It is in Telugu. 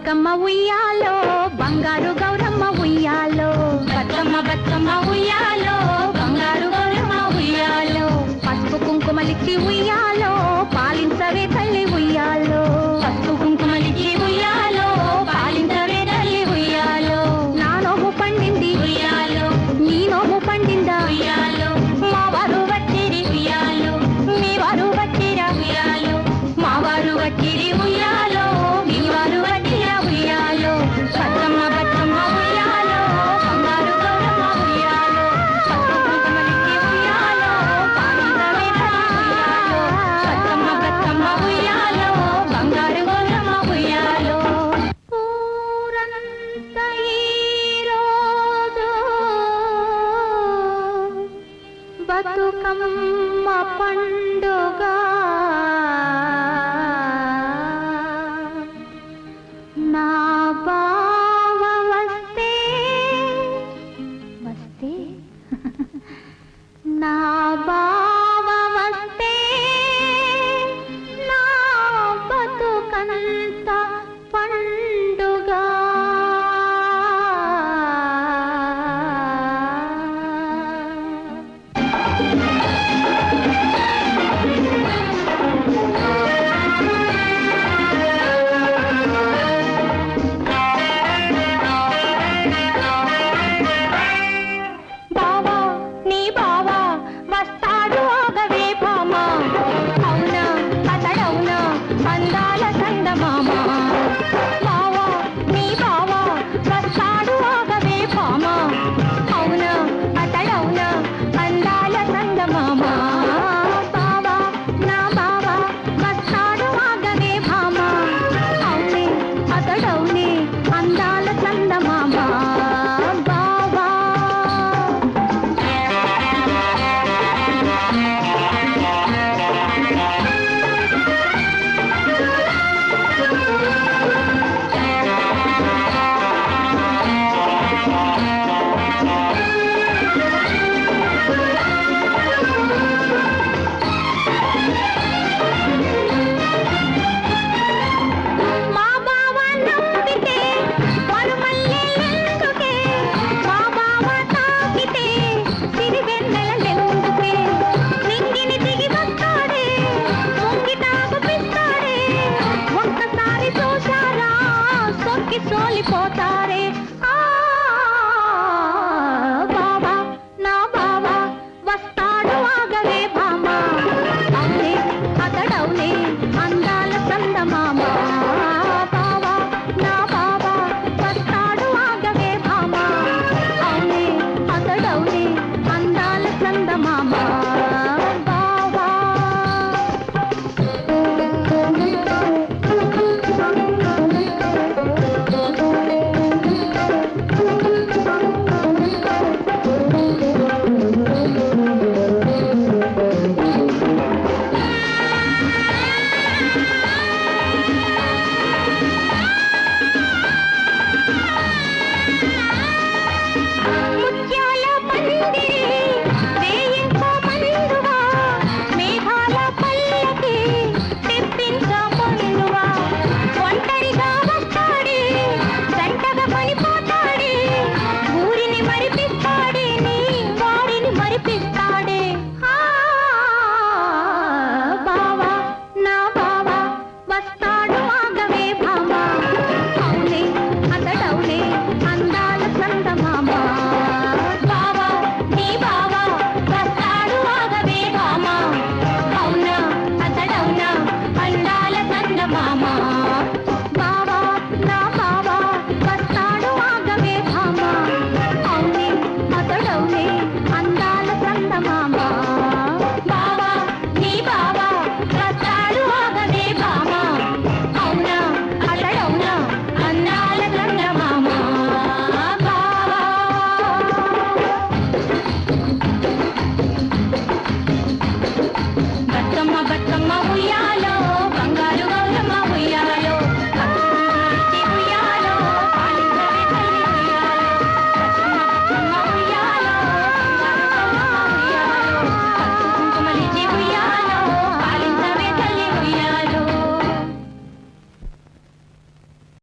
బతుకమ్మ ఉయ్యాలో బంగారు గౌరమ్మ ఉయ్యాలో. బతుకమ్మ బతుకమ్మ ఉయ్యాలో బంగారు గౌరమ్మ ఉయ్యాలో. పసుపు కుంకుమలిచ్చి ఉయ్యాలో పాలించవే తల్లి ఉయ్యాలో. పండుగ. నా బావ వస్తే వస్తే? నా la la la